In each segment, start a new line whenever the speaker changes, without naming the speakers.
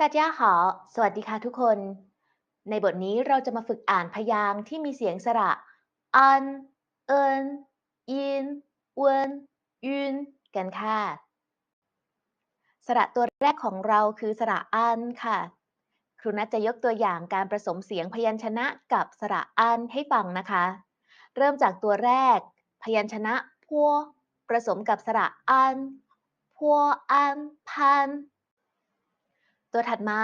大家好สวัสดีค่ะทุกคน ในบทนี้เราจะมาฝึกอ่านพยางค์ที่มีเสียงสระอัน เอิน อินเวนยุนกันค่ะ สระตัวแรกของเราคือสระอันค่ะ ครูนัทจะยกตัวอย่างการผสมเสียงพยัญชนะกับสระอันให้ฟังนะคะ เริ่มจากตัวแรก พยัญชนะพัวผสมกับสระอันพัวอันพัน ตัวถัดมา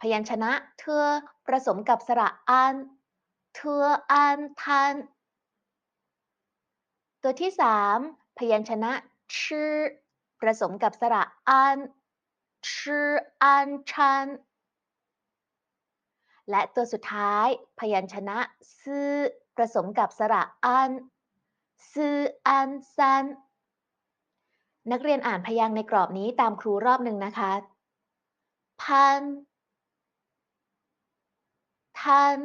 พยัญชนะเธอผสมกับสระอันเธออันทัน ตัวที่สามพยัญชนะชื่อผสมกับสระอันชื่ออันชัน และตัวสุดท้าย พยัญชนะซื่อผสมกับสระอันซื่ออันซัน นักเรียนอ่านพยางค์ในกรอบนี้ตามครูรอบหนึ่งนะคะ พันทัน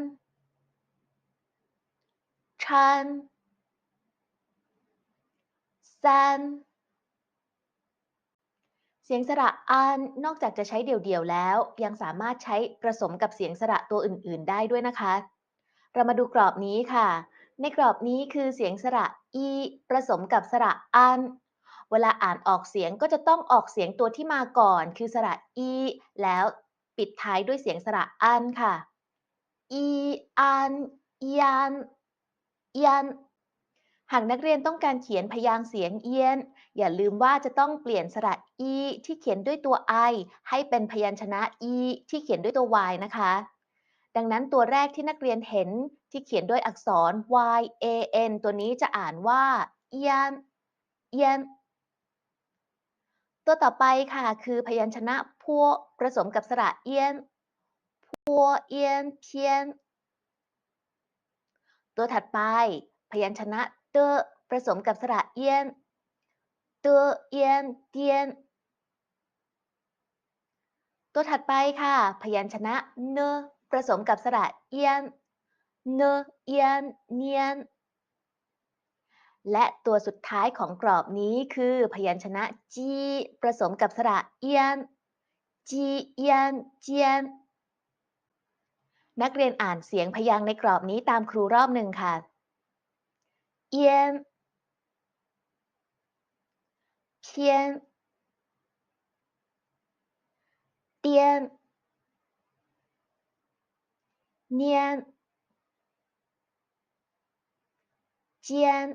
ชันซันเสียงสระอันนอกจากจะใช้เดี่ยวๆแล้ว ยังสามารถใช้ผสมกับเสียงสระตัวอื่นๆได้ด้วยนะคะ เรามาดูกรอบนี้ค่ะ ในกรอบนี้คือเสียงสระอีผสมกับสระอัน เวลาอ่านออกเสียงก็จะต้องออกเสียงตัวที่มาก่อน คือสระอี แล้วปิดท้ายด้วยเสียงสระอันค่ะอีอันยันยันหากนักเรียนต้องการเขียนพยางค์เสียงเอียน อย่าลืมว่าจะต้องเปลี่ยนสระอีที่เขียนด้วยตัว i ให้เป็นพยัญชนะ e ที่เขียนด้วยตัว y นะคะ ดังนั้นตัวแรกที่นักเรียนเห็นที่เขียนด้วยอักษร y a n ตัวนี้จะอ่านว่าเอียนเอียน ตัวต่อไปค่ะ คือพยัญชนะพัวผสมกับสระเอียนพัวเอียนเพียน ตัวถัดไป พยัญชนะเตอผสมกับสระเอียนเตอเอียนเตียน ตัวถัดไปค่ะ พยัญชนะเนผสมกับสระเอียนเนเอียนเนียน และตัวสุดท้ายของกรอบนี้คือพยัญชนะจีผสมกับสระเอียนจีเอียนเจียน นักเรียนอ่านเสียงพยางค์ในกรอบนี้ตามครูรอบหนึ่งค่ะ เอียน เพียน เตียน เนียน เจียน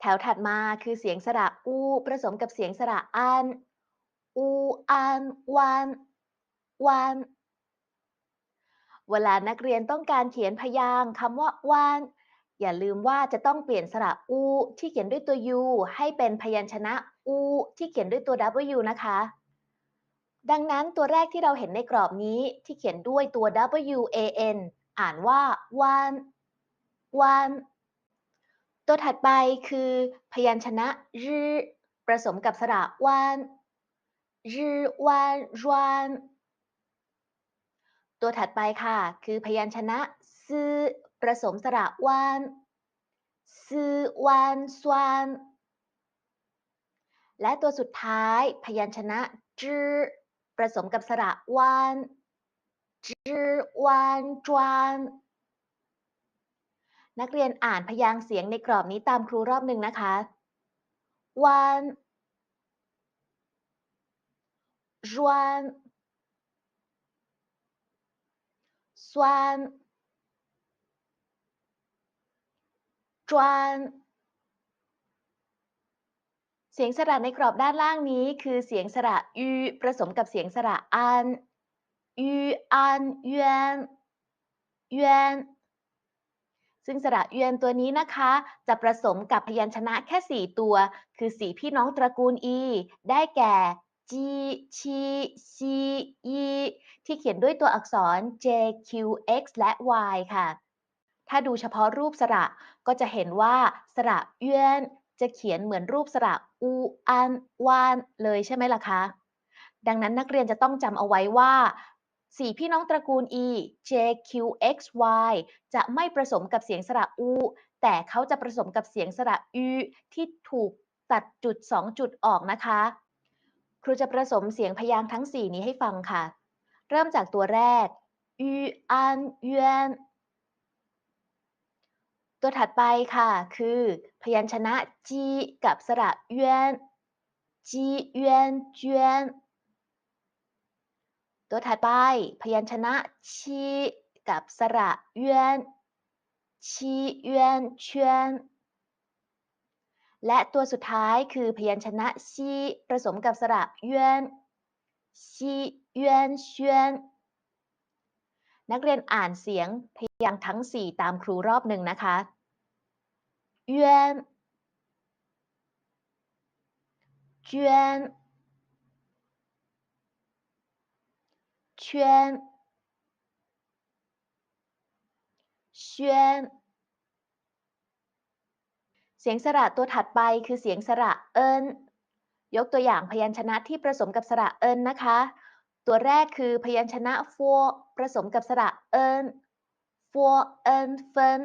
แถวถัดมาคือเสียงสระอูผสมกับเสียงสระอัน อูอันวันวันเวลานักเรียนต้องการเขียนพยางค์คำว่าวันอย่าลืมว่าจะต้องเปลี่ยนสระอู ที่เขียนด้วยตัว u ให้เป็นพยัญชนะอู ที่เขียนด้วยตัว w นะคะ ดังนั้นตัวแรกที่เราเห็นในกรอบนี้ที่เขียนด้วยตัว w a n อ่านว่าวันวัน ตัวถัดไปคือ พยัญชนะรืผสมกับสระวันรืวันรวนตัวถัดไปค่ะ คือพยัญชนะซื่อผสมสระวันซื่อวันสวนและตัวสุดท้ายพยัญชนะจื้อผสมกับสระวันจื้อวันจวนนั นักเรียนอ่านพยางค์เสียงในกรอบนี้ตามครูรอบหนึ่งนะคะ วันรวนสวนจวนเสียงสระในกรอบด้านล่างนี้คือเสียงสระอผสมกับเสียงสระอันออันเยนเยน ซึ่งสระเอียนตัวนี้นะคะ จะผสมกับพยัญชนะแค่ 4 ตัว คือสีพี่น้องตระกูล e ได้แก่ g ชี c e ที่เขียนด้วยตัวอักษร j q x และ y ค่ะ ถ้าดูเฉพาะรูปสระก็จะเห็นว่าสระเอียนจะเขียนเหมือนรูปสระอูอันวานเลยใช่ไหมล่ะคะ ดังนั้นนักเรียนจะต้องจำเอาไว้ว่า สี่พี่น้องตระกูล e j q x y จะไม่ผสมกับเสียงสระอู แต่เขาจะผสมกับเสียงสระอที่ถูกตัดจุด 2 จุดออกนะคะ ครูจะผสมเสียงพยางค์ทั้ง 4 นี้ให้ฟังค่ะ เริ่มจากตัวแรกยูอันยวนตัวถัดไปค่ะ คือ พยัญชนะจีกับสระยวนจียนจวน ตัวถัดไปพยัญชนะชีกับสระยวนชียวนเชวนและตัวสุดท้ายคือพยัญชนะชีผสมกับสระยวนชียวนเชวนนักเรียนอ่านเสียงพยางค์ทั้ง 4 ตามครูรอบหนึ่งนะคะยวนจวน 圈เสียงสระตัวถัดไปคือเสียงสระเอินยกตัวอย่างพยัญชนะที่ผสมกับสระเอินนะคะ ตัวแรกคือพยัญชนะฟัวผสมกับสระเอินฟัวเอินเฟิน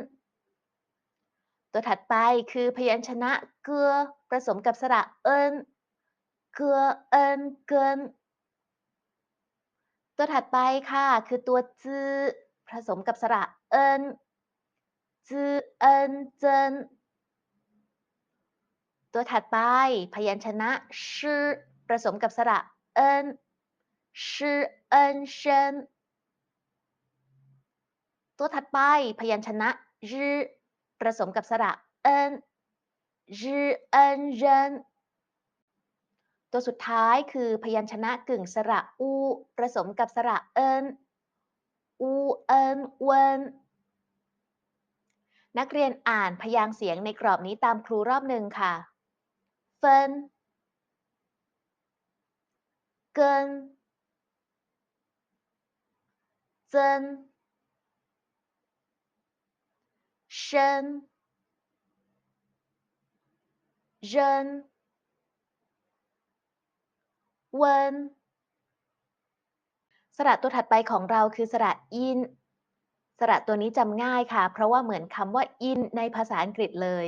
ตัวถัดไปคือพยัญชนะเกือผสมกับสระเอินเกือเอินเกิน ตัวถัดไปค่ะ คือตัวจือผสมกับสระเอินจือเอินเจินตัวถัดไป พยัญชนะชื่อผสมกับสระเอินชื่อเอินเชนตัวถัดไป พยัญชนะยือผสมกับสระเอินยือเอินเรน ตัวสุดท้ายคือพยัญชนะกึ่งสระอูผสมกับสระเอินอูเอินเวนนักเรียนอ่านพยางเสียงในกรอบนี้ตามครูรอบหนึ่งค่ะเฟินเกินเจนเชนเรน เวนสระตัวถัดไปของเราคือสระอิน สระตัวนี้จำง่ายค่ะ เพราะว่าเหมือนคำว่าอินในภาษาอังกฤษเลย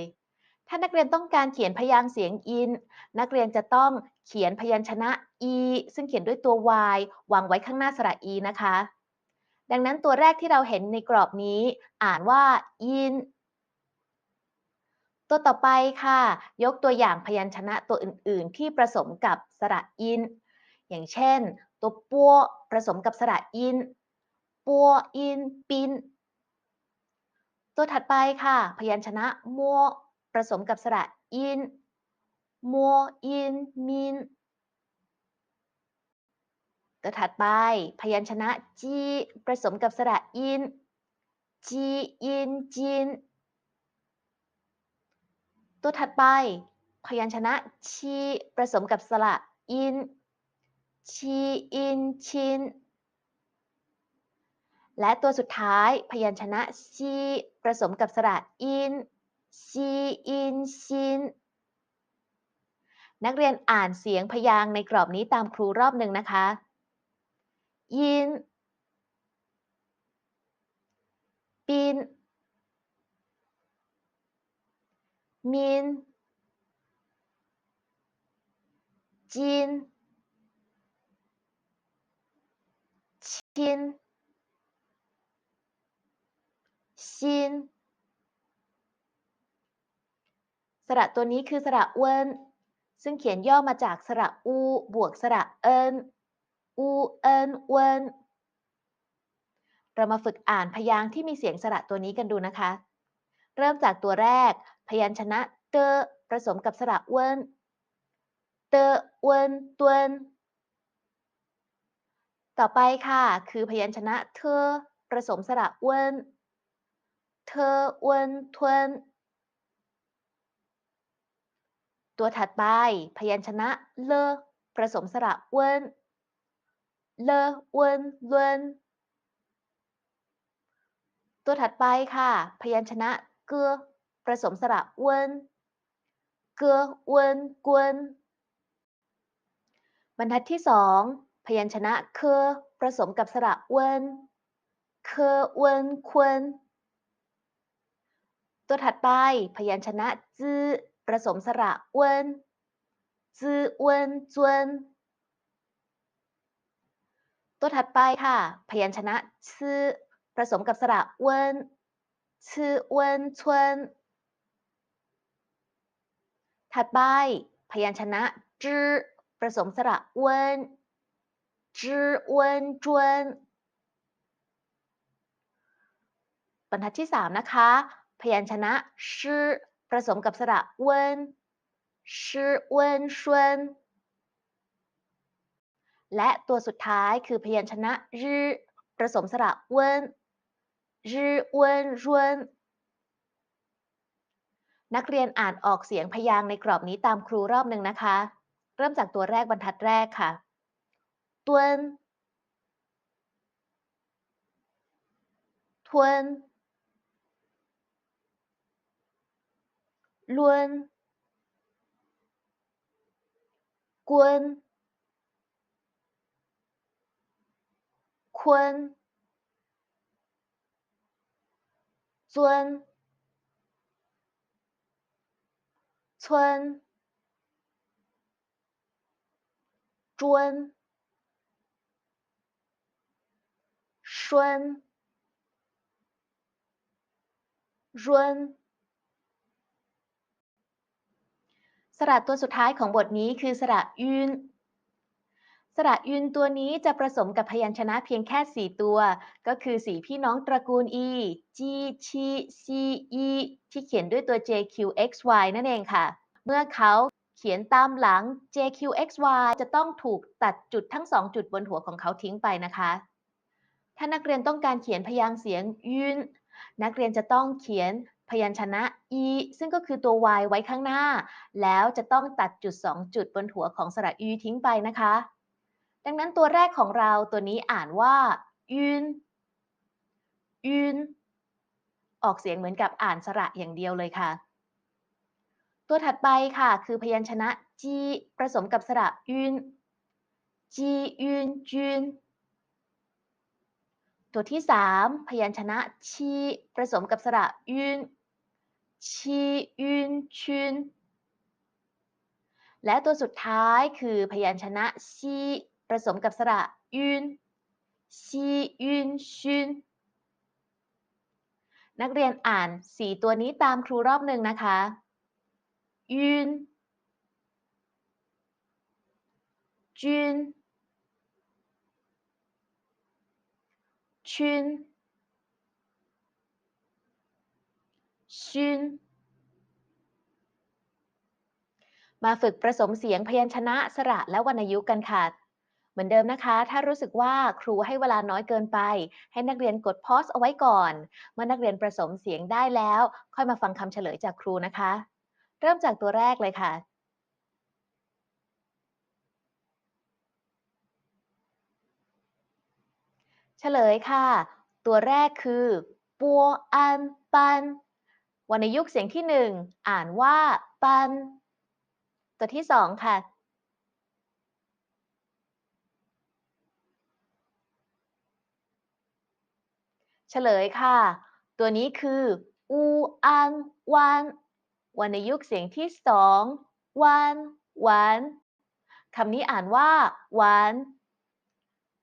ถ้านักเรียนต้องการเขียนพยางค์เสียงอิน นักเรียนจะต้องเขียนพยัญชนะ e ซึ่งเขียนด้วยตัว y วางไว้ข้างหน้าสระ e นะคะ ดังนั้นตัวแรกที่เราเห็นในกรอบนี้ อ่านว่าอิน ตัวต่อไปค่ะ ยกตัวอย่างพยัญชนะตัวอื่น ๆ ที่ผสมกับสระอิน อย่างเช่น ตัวปัวผสมกับสระอิน ปัวอินปิน ตัวถัดไปค่ะ พยัญชนะมัวผสมกับสระอิน มัวอินมิน ตัวถัดไป พยัญชนะจีผสมกับสระอิน จีอินจิน ตัวถัดไป พยัญชนะชีผสมกับสระอิน ชีอินชิน และตัวสุดท้าย พยัญชนะชีผสมกับสระอิน ชีอินชิน นักเรียนอ่านเสียงพยางในกรอบนี้ตามครูรอบหนึ่งนะคะ ยิน ปิน มินจินชินชินสระตัวนี้คือสระเวินซึ่งเขียนย่อมาจากสระอู บวกสระเอินอูเอินเวินเรามาฝึกอ่านพยางค์ที่มีเสียงสระตัวนี้กันดูนะคะ เริ่มจากตัวแรก พยัญชนะเตอผสมกับสระเวนเตอเวนตวนต่อไปค่ะ คือพยัญชนะเธอผสมสระเวนเธอเวนทวนตัวถัดไป พยัญชนะเลผสมสระเวนเลอเวนเวินตัวถัดไปค่ะ พยัญชนะเกือ ผสมสระเวินเกือเวินกวนบรรทัดที่สองพยัญชนะเคอผสมกับสระเวินเคอเวินควนตัวถัดไปพยัญชนะจื้อผสมสระเวินจื้อเวินจวนตัวถัดไปค่ะ พยัญชนะชื่อผสมกับสระเวินชื่อเวินชวน ถัดไป พยัญชนะจื้อผสมสระเวินจื้อเวินจวนบรรทัดที่ 3 นะคะ พยัญชนะชื่อผสมกับสระเวนชื่อเวนชวนและตัวสุดท้ายคือพยัญชนะรืผสมสระเวนรืเวินรวน นักเรียนอ่านออกเสียงพยางค์ในกรอบนี้ตามครูรอบหนึ่งนะคะ เริ่มจากตัวแรกบรรทัดแรกค่ะตวนทวนลวนกวน坤尊村尊顺润สระตัวสุดท้ายของบทนี้คือสระยืน สระยุนตัวนี้จะผสมกับพยัญชนะเพียงแค่ 4 ตัว ก็คือ4พี่น้องตระกูล e g ชีซี e ที่เขียนด้วยตัว j q x y นั่นเองค่ะ เมื่อเขาเขียนตามหลัง j q x y จะต้องถูกตัดจุดทั้ง 2 จุดบนหัวของเขาทิ้งไปนะคะ ถ้านักเรียนต้องการเขียนพยางค์เสียงยุนนักเรียนจะต้องเขียนพยัญชนะ e ซึ่งก็คือตัว y ไว้ข้างหน้า แล้วจะต้องตัดจุด 2 จุดบนหัวของสระยูทิ้งไปนะคะ ดังนั้นตัวแรกของเราตัวนี้อ่านว่ายืนยืนออกเสียงเหมือนกับอ่านสระอย่างเดียวเลยค่ะ ตัวถัดไปค่ะ คือพยัญชนะจีผสมกับสระยืนจียืนยืนตัวที่ 3 พยัญชนะชีผสมกับสระยืนชียืนชุนและตัวสุดท้ายคือพยัญชนะชี ผสมกับสระยืนชียืนชุนนักเรียนอ่าน4ตัวนี้ตามครูรอบหนึ่งนะคะยืนจุนชุนชุนมาฝึกผสมเสียงพยัญชนะสระและวรรณยุกต์กันค่ะ เหมือนเดิมนะคะ ถ้ารู้สึกว่าครูให้เวลาน้อยเกินไป ให้นักเรียนกดพอสเอาไว้ก่อน เมื่อนักเรียนผสมเสียงได้แล้ว ค่อยมาฟังคำเฉลยจากครูนะคะ เริ่มจากตัวแรกเลยค่ะ เฉลยค่ะ ตัวแรกคือปัวอันปันวรรณยุกต์เสียงที่หนึ่งอ่านว่าปัน ตัวที่สองค่ะ เฉลยค่ะ ตัวนี้คืออูอันวันวรรณยุกต์เสียงที่สองวันวันคำนี้อ่านว่าวัน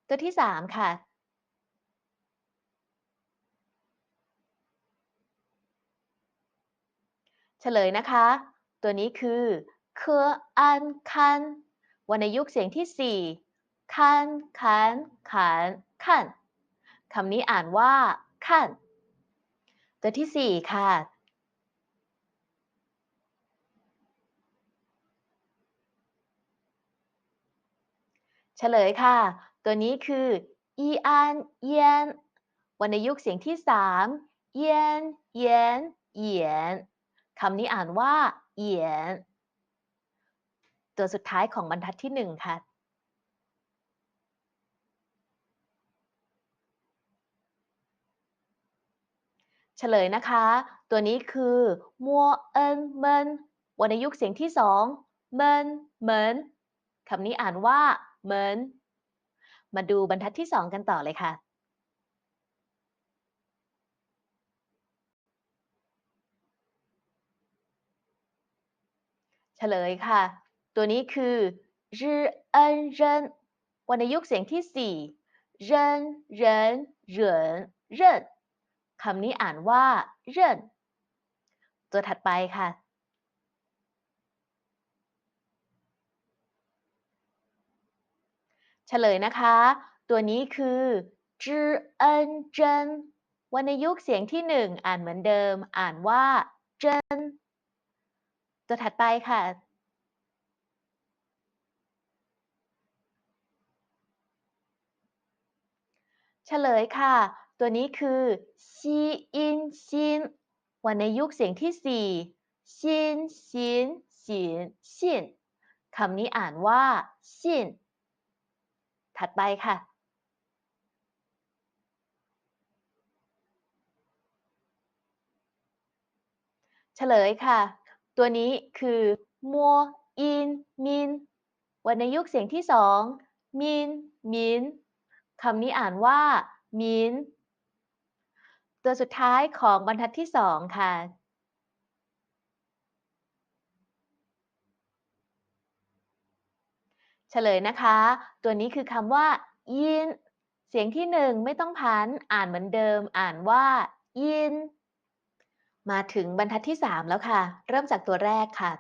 ตัวที่สามค่ะ เฉลยนะคะ ตัวนี้คือเคออันคันวรรณยุกต์เสียงที่สี่คันคันขันขัน คำนี้อ่านว่าขั้นตัวที่ 4 ค่ะ เฉลยค่ะ ตัวนี้คืออีอันเยียนวรรณยุกต์เสียงที่ 3 เยียนเยียนเยียนคำนี้อ่านว่าเยียนตัวสุดท้ายของบรรทัดที่ 1 ค่ะ เฉลยนะคะ ตัวนี้คือมัวเอินเมินวรรณยุกต์เสียงที่สองเมินเหมินคำนี้อ่านว่าเหมินมาดูบรรทัดที่สองกันต่อเลยค่ะ เฉลยค่ะ ตัวนี้คือรืเอินเรนวรรณยุกต์เสียงที่สี่เรนเรนเรนเรน คำนี้อ่านว่าเรินตัวถัดไปค่ะ เฉลยนะคะ ตัวนี้คือจือเอินเจินวรรณยุกต์เสียงที่หนึ่งอ่านเหมือนเดิม อ่านว่าเจินตัวถัดไปค่ะเฉลยค่ะ ตัวนี้คือซีอินซินวรรณยุกต์เสียงที่สี่ซินซินซินซินคำนี้อ่านว่าซินถัดไปค่ะเฉลยค่ะ ตัวนี้คือมัวอินมินวรรณยุกต์เสียงที่สองมินมินคำนี้อ่านว่ามิน ตัวสุดท้ายของบรรทัดที่สองค่ะ เฉลยนะคะ ตัวนี้คือคำว่า ยิน เสียงที่หนึ่งไม่ต้องพัน อ่านเหมือนเดิม อ่านว่า ยิน มาถึงบรรทัดที่สามแล้วค่ะ เริ่มจากตัวแรกค่ะ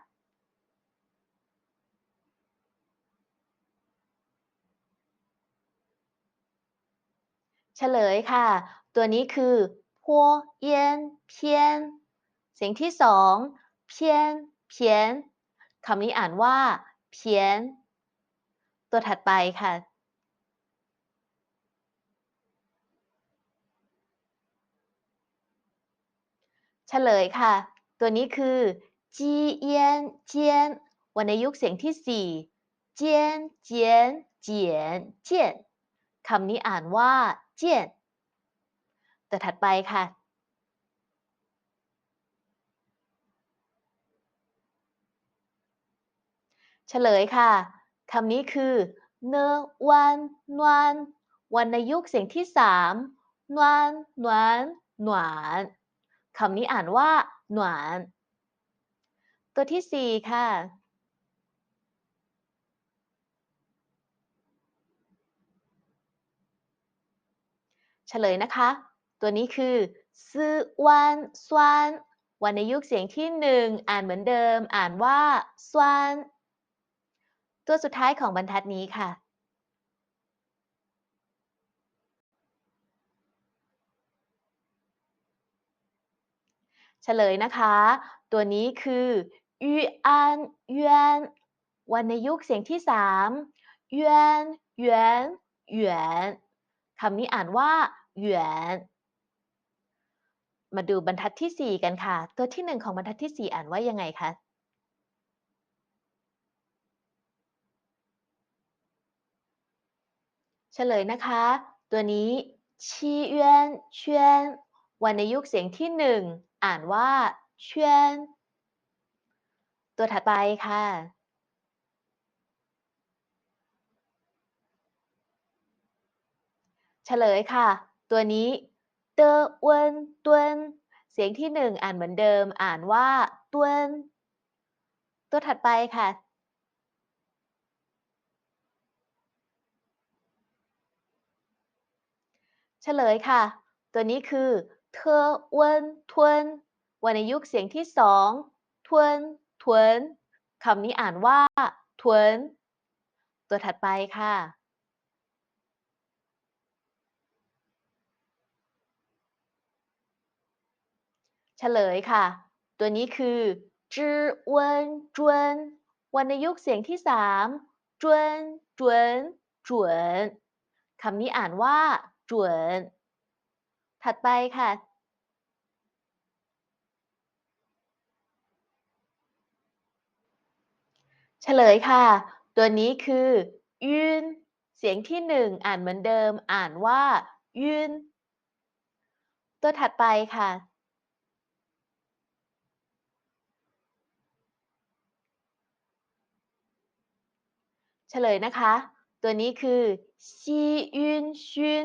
เฉลยค่ะ ตัวนี้คือ พัวเอียนเพียนเสียงที่สองเพียนเพียนคำนี้อ่านว่าเพียน ตัวถัดไปค่ะเฉลยค่ะ ตัวนี้คือจีเอียนเจียนวรรณยุกต์เสียงที่สี่เจียนเจียนเจียนเจียนคำนี้อ่านว่าเจียน ตัวถัดไปค่ะ เฉลยค่ะคำนี้คือเนวันนวนวรรณยุกต์เสียงที่สามนวนนวนหนวนคำนี้อ่านว่าหนวนตัวที่สี่ค่ะเฉลยนะคะ ตัวนี้คือซื้อวันสวนวรรณยุกต์เสียงที่หนึ่งอ่านเหมือนเดิม อ่านว่าสวนตัวสุดท้ายของบรรทัดนี้ค่ะ เฉลยนะคะ ตัวนี้คือยูอันยวนวรรณยุกต์เสียงที่สามยวนยวนหยวนคำนี้อ่านว่าหยวน มาดูบรรทัดที่ 4 กันค่ะ ตัวที่ 1 ของบรรทัดที่ 4 อ่านว่ายังไงคะ เฉลยนะคะ ตัวนี้ชีเยนเชวนวรรณยุกต์เสียงที่ 1 อ่านว่าเชวนตัวถัดไปค่ะ เฉลยค่ะ ตัวนี้ เตเวนตวนเสียงที่1อ่านเหมือนเดิม อ่านว่าตวนตัวถัดไปค่ะ เฉลยค่ะ ตัวนี้คือเทเวนทวนวรรณยุกต์เสียงที่สองทวนทวนคำนี้อ่านว่าทวน ตัวถัดไปค่ะ ฉลยค่ะ ตัวนี้คือจื้อเวนจวนวรรณยุกต์เสียงที่สามจวนจวนจวนคำนี้อ่านว่าจวนถัดไปค่ะเฉลยค่ะ ตัวนี้คือยืนเสียงที่หนึ่งอ่านเหมือนเดิม อ่านว่ายืนตัวถัดไปค่ะ ฉลยนะคะ ตัวนี้คือซียุนชุน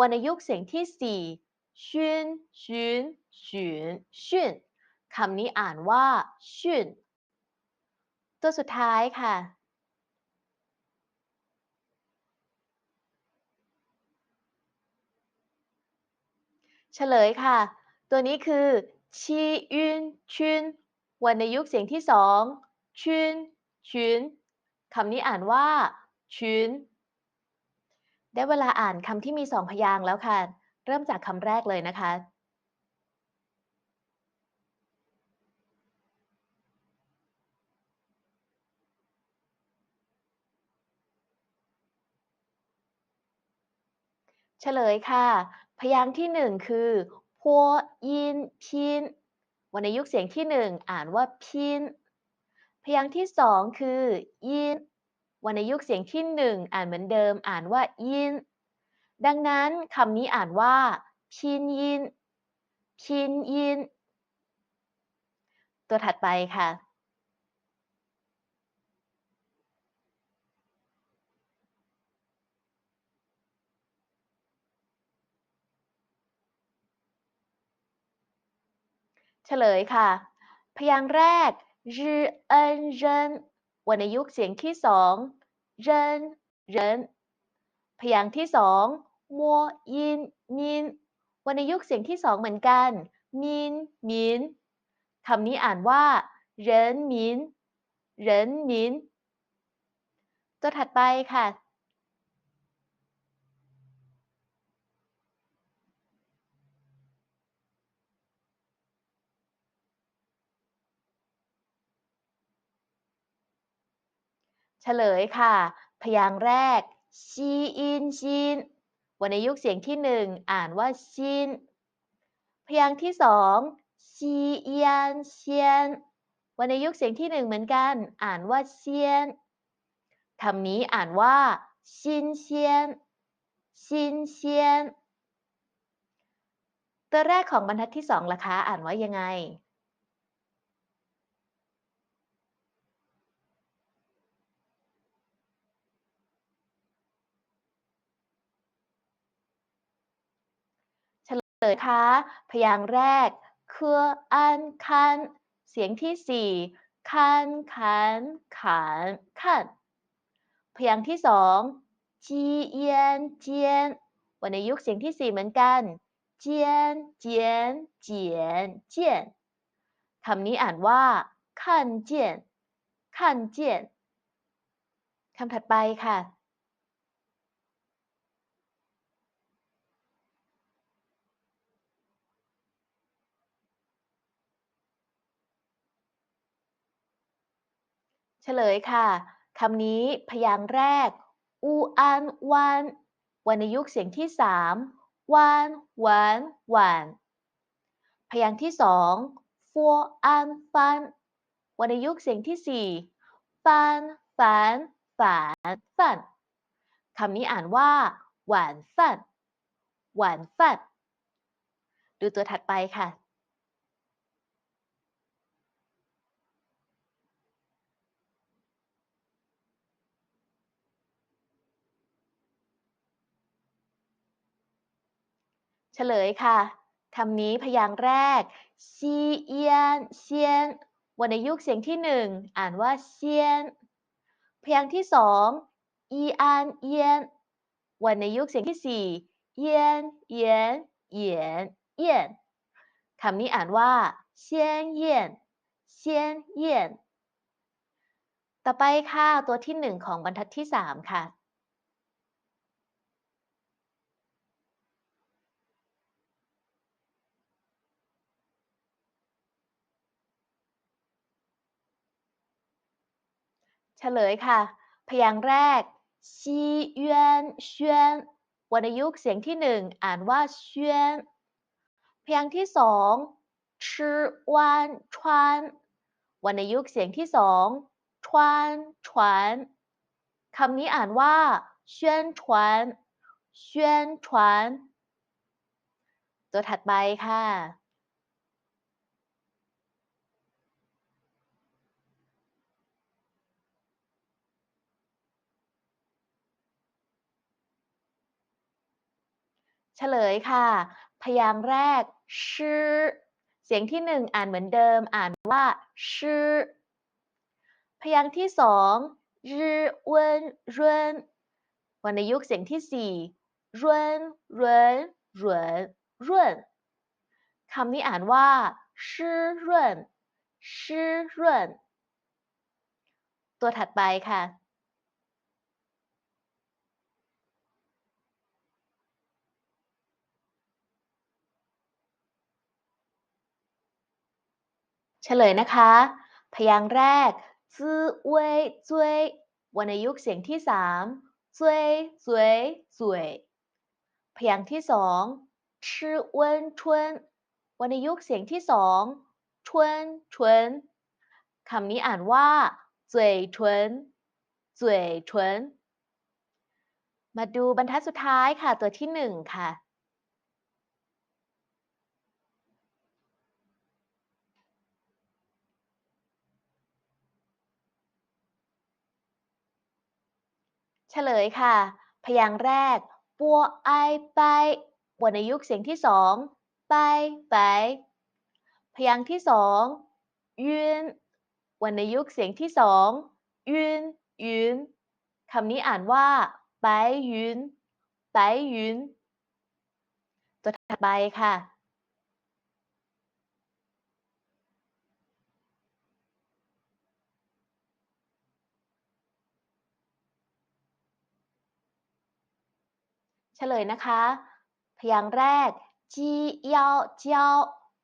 วรรณยุกต์เสียงที่สี่ชุนชุนชุนชุนคำนี้อ่านว่าชุนตัวสุดท้ายค่ะเฉลยค่ะ ตัวนี้คือชียุนชุนวรรณยุกต์เสียงที่สองชุนชุน คำนี้อ่านว่าชุนได้เวลาอ่านคำที่มีสองพยางค์แล้วค่ะ เริ่มจากคำแรกเลยนะคะ เฉลยค่ะ พยางค์ที่หนึ่งคือพัวยินพินวรรณยุกต์เสียงที่หนึ่งอ่านว่าพิน พยางค์ที่สองคือยินวรรณยุกต์เสียงที่หนึ่งอ่านเหมือนเดิมอ่านว่ายินดังนั้นคำนี้อ่านว่าพินยินพินยิน ตัวถัดไปค่ะ เฉลยค่ะ พยางค์แรก 日เอินเรนวรรณยุกต์เสียงที่สองเรนเรนพยางค์ที่สองมัวยินนินวรรณยุกต์เสียงที่สองเหมือนกันมินมินคำนี้อ่านว่าเรินมินเรนมินตัวถัดไปค่ะ เฉลยค่ะ พยางค์แรกชีอินชินวรรณยุกต์เสียงที่หนึ่งอ่านว่าชินพยางค์ที่สองชีเอียนเชียนวรรณยุกต์เสียงที่หนึ่งเหมือนกัน อ่านว่าเชียนคำนี้อ่านว่าชินเชียนชินเชียนตัวแรกของบรรทัดที่สองล่ะคะอ่านว่ายังไง เลยค่ะพยางค์แรกเคออันคัน เสียงที่สี่คันขันขันขันพยางค์ที่สองจีเอียนเจียนวรรณยุกต์เสียงที่สี่เหมือนกันเจียนเจียนเจียนเจียนคำนี้อ่านว่าขันเจียนขันเจียนคำถัดไปค่ะ เฉลยค่ะคำนี้พยางค์แรก อูอันวานวรรณยุกต์เสียงที่สามวานหวานหวานพยางค์ที่สองฟัวอันฟันวรรณยุกต์เสียงที่สี่ฟันฝันฝันฝันคำนี้อ่านว่า หวานฝันหวานฝันดูตัวถัดไปค่ะ เฉลยค่ะคำนี้พยางค์แรกซีเอียนเซียนวรรณยุกต์เสียงที่หนึ่งอ่านว่าเซียน พยางค์ที่สองอีอานเอียนวรรณยุกต์เสียงที่สี่เอียนเอียนเอียนเอียนคำนี้อ่านว่าเซียนเยียนเซียนเยียนต่อไปค่ะตัวที่หนึ่งของบรรทัดที่สามค่ะ เฉลยค่ะ พยางค์แรกซีเยนเชียนวรรณยุกต์เสียงที่หนึ่งอ่านว่าเชียนพยางค์ที่สองชื่อวานชวานวรรณยุกต์เสียงที่สองชวานชวานคำนี้อ่านว่าเชียนชวานเชียนชวานตัวถัดไปค่ะ ฉลยค่ะ พยางค์แรกชื่อเสียงที่หนึ่งอ่านเหมือนเดิมอ่านว่าชื่อพยางค์ที่สองรืเวนเรนวรรณยุกต์เสียงที่สี่รวนรวนรวนรวนคำนี้อ่านว่าชื่อรุ่นชื่อรุ่นตัวถัดไปค่ะ เฉลยนะคะ พยางค์แรกจื้อเว่ยจุ้ยวรรณยุกต์เสียงที่สามจุ้ยจุ้ยจุ้ยพยางค์ที่สองชื่อเวินชวนวรรณยุกต์เสียงที่สองชวนชวนคำนี้อ่านว่าจุ้ยชวนจุ้ยชวนมาดูบรรทัดสุดท้ายค่ะตัวที่หนึ่งค่ะ เฉลยค่ะ พยางค์แรก ปัวไอไปวรรณยุกต์เสียงที่สองไปไป พยางค์ที่สองยืนวรรณยุกต์เสียงที่สองยืนยืนคำนี้อ่านว่าไปยืนไปยืนตัวถัดไปค่ะ ลยนะคะ พยางค์แรกจีเยาเจ้า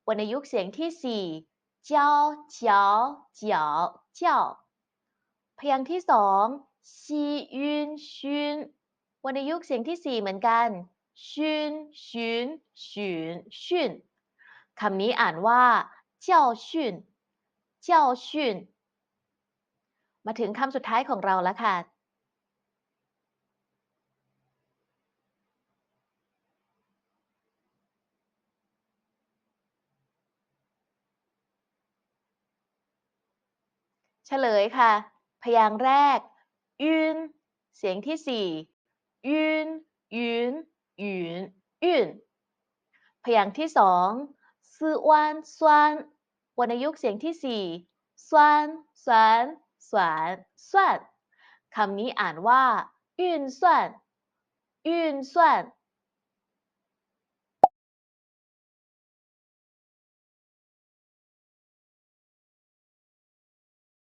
วรรณยุกต์เสียงที่สี่เจ้าเจียวเจียวเจ้าพยางค์ที่สองซียุนชุนวรรณยุกต์เสียงที่สี่เหมือนกันชุนชุนชุนชุนคำนี้อ่านว่าเจ้าชุนเจ้าชุนมาถึงคำสุดท้ายของเราแล้วค่ะ เฉลยค่ะ พยางค์แรกยืนเสียงที่สี่ยืนยืนยืนยืนพยางค์ที่สองซื้อวานสวานวรรณยุกต์เสียงที่สี่สวานสวานสวานสวานคำนี้อ่านว่ายืนสวานยืนสวาน